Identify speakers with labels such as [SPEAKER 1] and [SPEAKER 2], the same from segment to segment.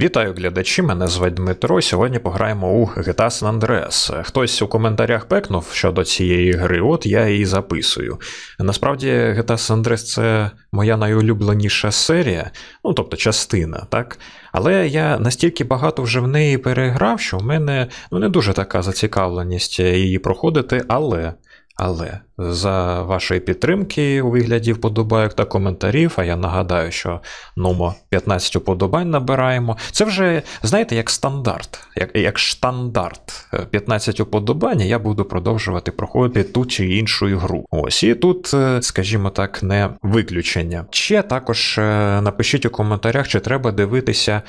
[SPEAKER 1] Вітаю глядачі, мене звать Дмитро. Сьогодні пограємо у GTA San Andreas. Хтось у коментарях пекнув щодо цієї гри, от я її записую. Насправді, GTA San Andreas це моя найулюбленіша серія, ну тобто частина, так? Але я настільки багато вже в неї переграв, що в мене ну, не дуже така зацікавленість її проходити, але. Але за вашої підтримки у вигляді вподобайок та коментарів, а я нагадаю, що нумо 15 вподобань набираємо. Це вже, знаєте, як стандарт, як, як штандарт. 15 вподобань, я буду продовжувати проходити ту чи іншу гру. Ось і тут, е, скажімо так, не виключення. Ще також е, напишіть у коментарях, чи треба дивитися.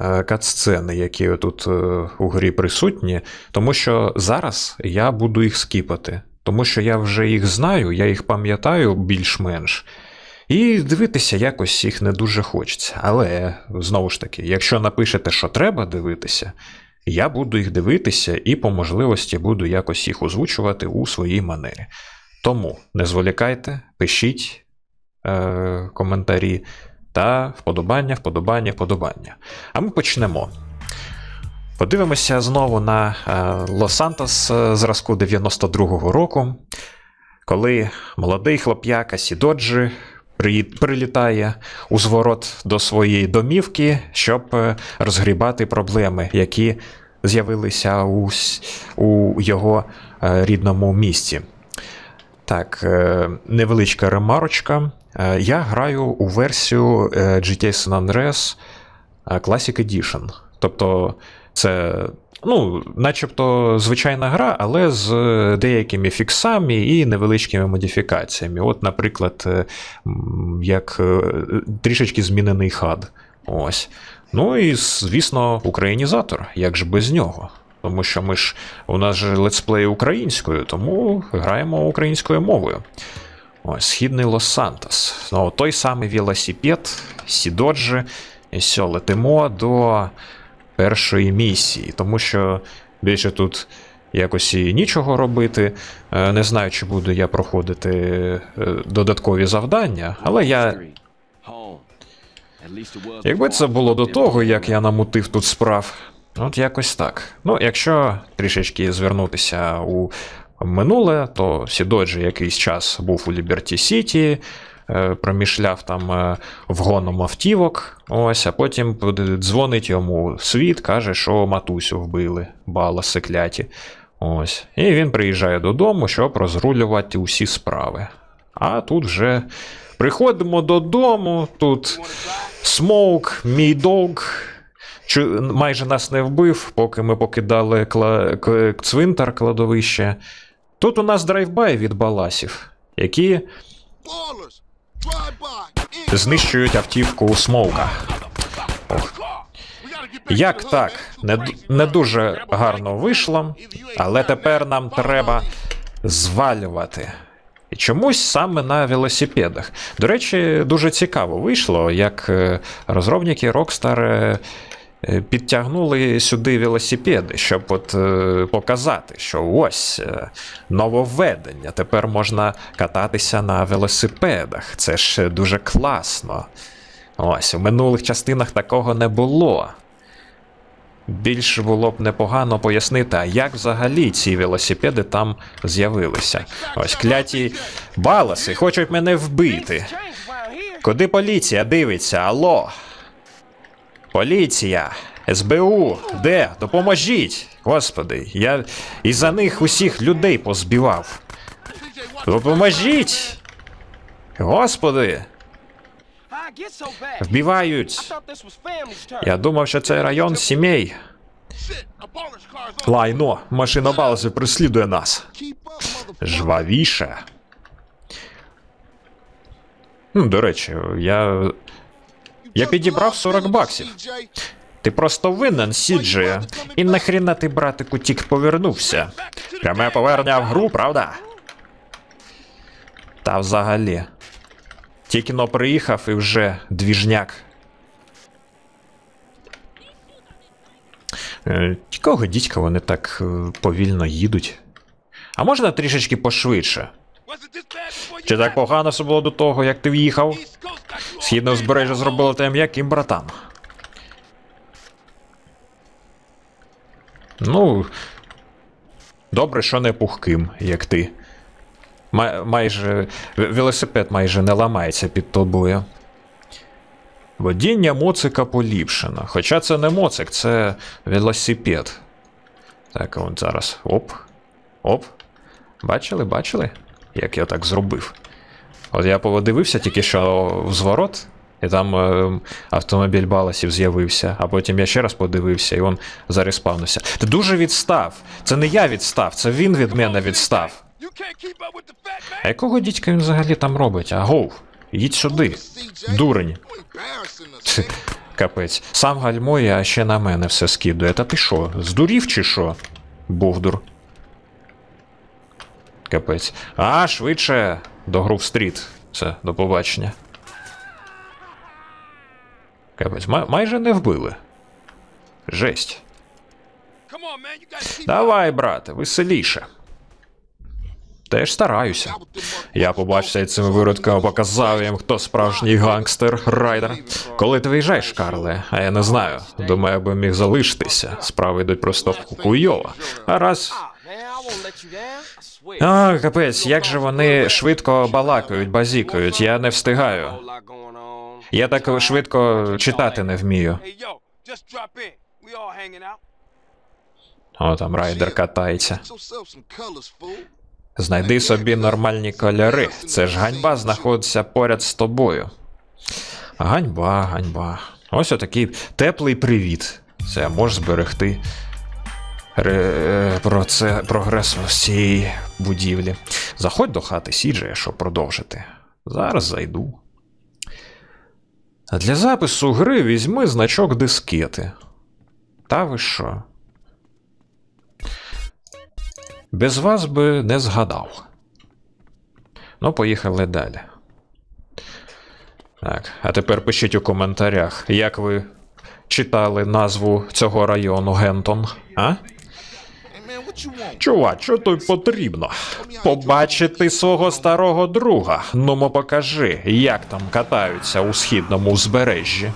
[SPEAKER 1] е, Катсцени, які тут е, у грі присутні, тому що зараз я буду їх скіпати. Тому що я вже їх знаю, я їх пам'ятаю більш-менш. І дивитися якось їх не дуже хочеться. Але знову ж таки, якщо напишете, що треба дивитися, я буду їх дивитися і по можливості буду якось їх озвучувати у своїй манері. Тому не зволікайте, пишіть е- коментарі та вподобання, вподобання, вподобання. А ми почнемо. Подивимося знову на е, Лос-Сантос е, зразку 92-го року, коли молодий хлоп'яка Сідоджі прилітає у зворот до своєї домівки, щоб е, розгрібати проблеми, які з'явилися у, у його рідному місті. Так, невеличка ремарочка. Я граю у версію GTA San Andreas Classic Edition. Тобто, це, ну, начебто звичайна гра, але з деякими фіксами і невеличкими модифікаціями. От, наприклад, е, як е, трішечки змінений хад. Ось. Ну і, звісно, українізатор, як же без нього. Тому що ми ж у нас же летсплей українською, тому граємо українською мовою. Ось, східний Лос-Сантос. Ну, той самий велосипед, Сідоджі. І все, летимо до першої місії, тому що більше тут якось і нічого робити. Е, Не знаю, чи буду я проходити е, додаткові завдання, але я. Якби це було до того, як я намутив тут справ, от якось так. Ну, якщо трішечки звернутися у минуле, то Сідоджі якийсь час був у Ліберті Сіті, промішляв там е, вгоном автівок, ось, а потім дзвонить йому світ, каже, що матусю вбили, баласи кляті. Ось. І він приїжджає додому, щоб розрулювати усі справи. А тут вже приходимо додому, тут смоук, мій дог. Майже нас не вбив, поки ми покидали кла- цвинтар кладовище. Тут у нас драйвбай від баласів, які Знищують автівку смоука. Як так? Не, не дуже гарно вийшло, але тепер нам треба звалювати. І чомусь саме на велосипедах. До речі, дуже цікаво вийшло, як е, розробники Rockstar е, підтягнули сюди велосипеди, щоб от е, показати, що ось е, нововведення. Тепер можна кататися на велосипедах. Це ж дуже класно. Ось, у минулих частинах такого не було. Більш було б непогано пояснити, а як взагалі ці велосипеди там з'явилися. Ось кляті баласи хочуть мене вбити. Куди поліція дивиться? Алло? Поліція! СБУ, де? Допоможіть! Господи, я із-за них усіх людей позбивав. Допоможіть! Господи! Вбивають! Я думав, що це район сімей. Лайно, машина баласи преслідує нас. Жвавіше. До речі, я. Я підібрав 40 баксів. Ти просто винен, Сіджі. І нахріна ти, братику, тік повернувся. Пряме повернення в гру, правда? Та взагалі. Тільки но приїхав і вже двіжняк. Е, Якого дідька вони так е, повільно їдуть? А можна трішечки пошвидше? Чи так погано все було до того, як ти в'їхав? Східне узбережжя зробило тебе м'яким, братан. Ну. Добре, що не пухким, як ти. Май, майже. Велосипед майже не ламається під тобою. Водіння моцика поліпшено. Хоча це не моцик, це велосипед. Так, от зараз. Оп. Оп. Бачили, бачили, як я так зробив? От я подивився тільки що в зворот, і там е, автомобіль баласів з'явився, а потім я ще раз подивився, і він зареспавнився. Ти дуже відстав. Це не я відстав, це він від мене відстав. А якого дідька він взагалі там робить? Агов, їдь сюди. Дурень. Капець. Сам гальмує, а ще на мене все скидує. Та ти що, здурів чи що? Бовдур. Капець. А, швидше до Грув стріт. Все, до побачення. Капець, май- майже не вбили. Жесть. Давай, брате, веселіше. Теж стараюся. Я побачився цими виродками, показав їм, хто справжній гангстер, райдер. Коли ти виїжджаєш, Карле, а я не знаю. Думаю, би міг залишитися. Справи йдуть просто хуйово. А раз. А, капець, як же вони швидко балакають, базікають, я не встигаю. Я так швидко читати не вмію. О, там райдер катається. Знайди собі нормальні кольори. Це ж ганьба знаходиться поряд з тобою. Ганьба, ганьба. Ось отакий теплий привіт. Це можеш зберегти ре... е, про це прогрес з цієї будівлі. Заходь до хати Сіджея, щоб продовжити. Зараз зайду. Для запису гри візьми значок дискети. Та ви що? Без вас би не згадав. Ну, поїхали далі. Так, а тепер пишіть у коментарях, як ви читали назву цього району Гентон, а? Чувак, що тобі потрібно? Побачити свого старого друга. Нумо покажи, як там катаються у східному узбережжі.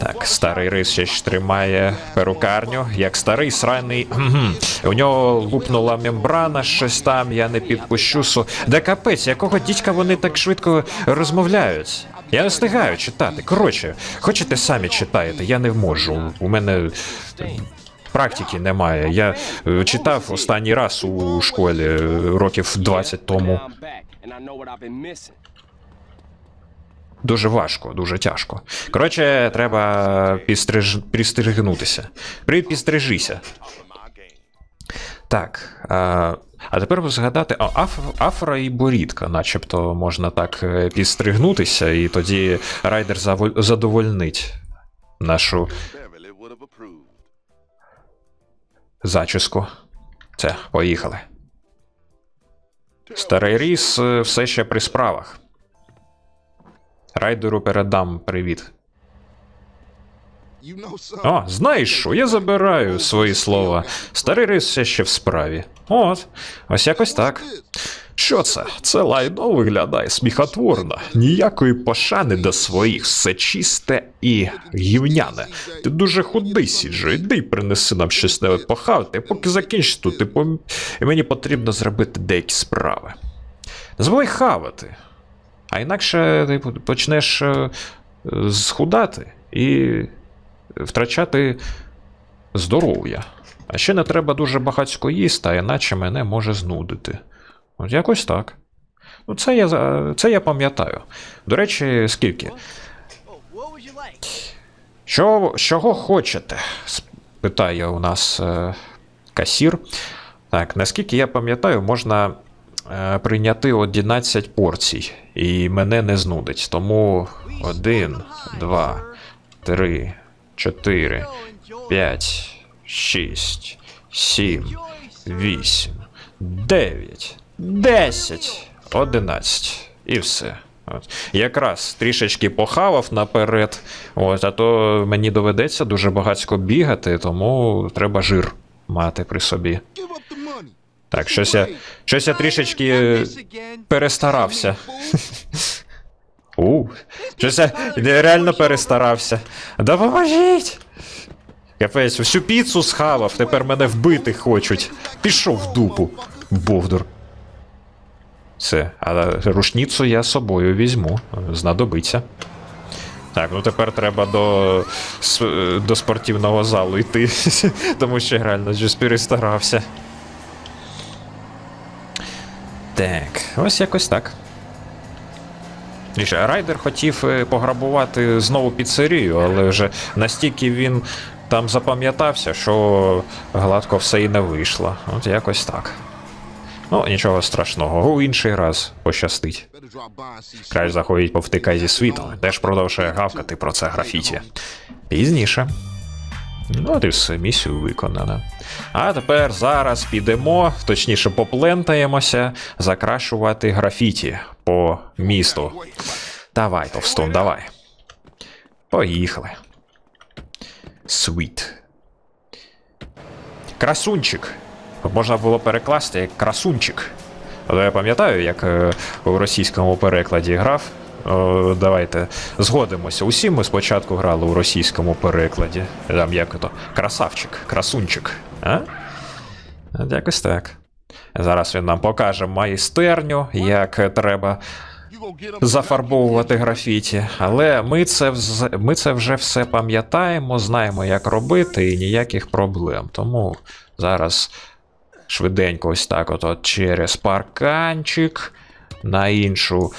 [SPEAKER 1] Так, старий рис ще ж тримає перукарню, як старий сраний. У нього лупнула мембрана, щось там, я не підпущу су. Да капець, якого дідька вони так швидко розмовляють? Я не встигаю читати. Коротше, хочете самі читаєте, я не можу. У мене практики немає. Я е, читав останній раз у школі е, років 20 тому. Дуже важко, дуже тяжко. Коротше, треба підстриж... підстригнутися. Припістрижися. Так. А, а тепер згадати, а, аф, афра і борідка, начебто можна так е, підстригнутися, і тоді райдер задовольнить нашу зачіску. Це, поїхали. Старий ріс е, все ще при справах. Райдеру передам привіт. О, знаєш що, я забираю свої слова. Старий рис все ще в справі. От, ось якось так. Що це? Це лайно виглядає сміхотворно. Ніякої пошани до своїх, все чисте і гівняне. Ти дуже худий, Сіджо, іди принеси нам щось не похавати, поки закінчиш тут, і, пом... і мені потрібно зробити деякі справи. Не забувай хавати. А інакше ти почнеш е, схудати і втрачати здоров'я. А ще не треба дуже багатько їсти, а іначе мене може знудити. От якось так. Ну, це я, це я пам'ятаю. До речі, скільки? Що, чого хочете? питає у нас е, касір. Так, наскільки я пам'ятаю, можна е, прийняти 11 порцій, і мене не знудить. Тому 1, 2, 3, 4, 5, 6, 7, 8, 9, 10, 11. І все. От. Якраз трішечки похавав наперед, от, а то мені доведеться дуже багатько бігати, тому треба жир мати при собі. Так, щось я, щось я трішечки перестарався. У, щось я реально перестарався. Допоможіть! Капець, всю піцу схавав, тепер мене вбити хочуть. Пішов в дупу. Бовдур. Все, але рушницю я з собою візьму. Знадобиться. Так, ну тепер треба до, до спортивного залу йти, тому що реально щось перестарався. Так, ось якось так. Ріше, Райдер хотів е, пограбувати знову піцерію, але вже настільки він там запам'ятався, що гладко все і не вийшло. От якось так. Ну, нічого страшного, у інший раз пощастить. Краще заходить повтикай зі світом, теж продовжує гавкати про це графіті. Пізніше. Ну, от і все, місію виконано. А тепер зараз підемо, точніше, поплентаємося закрашувати графіті по місту. Давай, Товстун, давай. Поїхали. Світ. Красунчик. Можна було перекласти як красунчик. Але я пам'ятаю, як е, у російському перекладі грав. О, давайте згодимося. Усі ми спочатку грали у російському перекладі. Там як то? Красавчик, красунчик. А? От якось так. Зараз він нам покаже майстерню, як треба зафарбовувати графіті. Але ми це, вз- ми це вже все пам'ятаємо, знаємо, як робити, і ніяких проблем. Тому зараз швиденько ось так от, от через парканчик на іншу.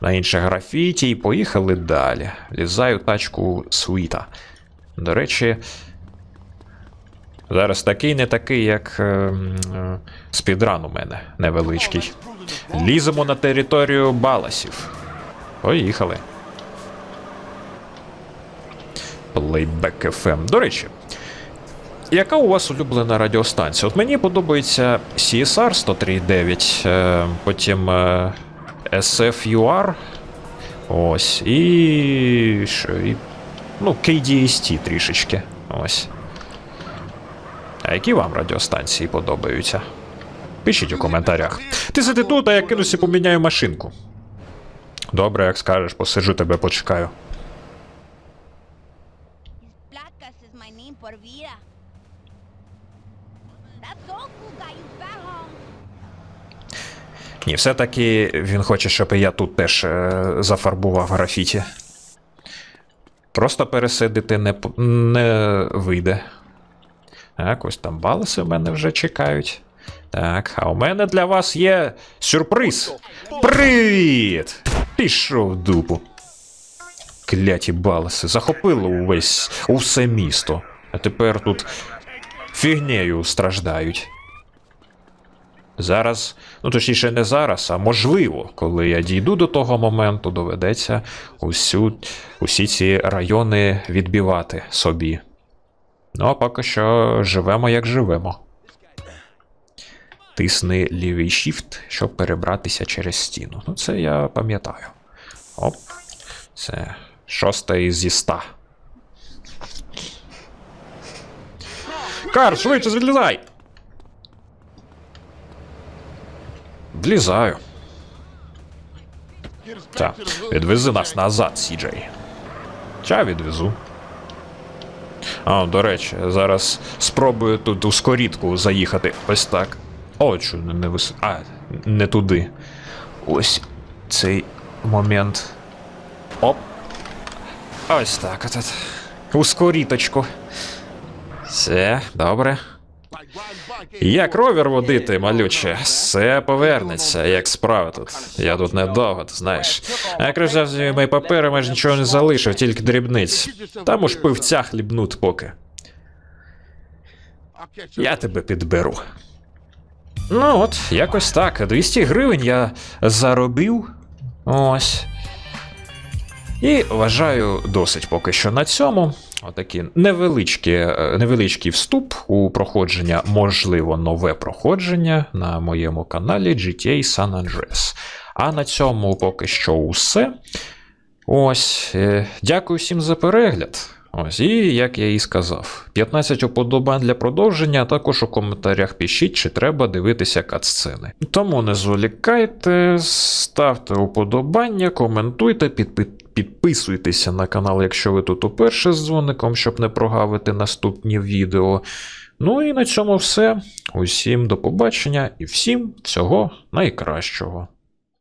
[SPEAKER 1] На інше графіті і поїхали далі. Лізаю тачку світа. До речі, зараз такий не такий, як е, е, спідран у мене невеличкий. Ліземо на територію Баласів. Поїхали. Playback FM. До речі, яка у вас улюблена радіостанція? От мені подобається CSR 103.9, е, потім е, SFUR. Ось. І. Що, і ну, KDST трішечки. Ось. А які вам радіостанції подобаються? Пишіть у коментарях. Ти сиди тут, а я кинуся поміняю машинку. Добре, як скажеш, посиджу тебе, почекаю. Ні, все-таки він хоче, щоб я тут теж е, зафарбував графіті. Просто пересидити не, не вийде. Так, ось там баласи в мене вже чекають. Так, а у мене для вас є сюрприз. Привіт! Пішов дупу. Кляті баласи, захопили увесь усе місто. А тепер тут фігнею страждають. Зараз, ну точніше, не зараз, а можливо, коли я дійду до того моменту, доведеться усю, усі ці райони відбивати собі. Ну, а поки що живемо як живемо. Тисни лівий shift, щоб перебратися через стіну. Ну, це я пам'ятаю. Оп. Це шоста із ста. Кар, швидше злізай! Влізаю.
[SPEAKER 2] To
[SPEAKER 1] відвези нас назад, Сіджей. Ча відвезу. А, до речі, зараз спробую тут у скорітку заїхати. Ось так. О, що не, вис... А, не туди. Ось цей момент. Оп. Ось так от. У скоріточку. Все, добре. Як ровер водити, малюче, все повернеться, як справа тут. Я тут недовго, ти знаєш. А як з мої папери, майже нічого не залишив, тільки дрібниць. Там уж пивця хлібнуть поки. Я тебе підберу. Ну от, якось так. 200 гривень я заробив. Ось. І вважаю досить поки що на цьому. Отакий невеличкий, е, невеличкий вступ у проходження, можливо, нове проходження на моєму каналі GTA San Andreas. А на цьому поки що усе. Ось. е, Дякую всім за перегляд. Ось, і як я і сказав, 15 уподобань для продовження, а також у коментарях пишіть, чи треба дивитися катсцени. Тому не зволікайте, ставте уподобання, коментуйте, підпи- підписуйтеся на канал, якщо ви тут уперше з дзвоником, щоб не прогавити наступні відео. Ну і на цьому все. Усім до побачення і всім всього найкращого.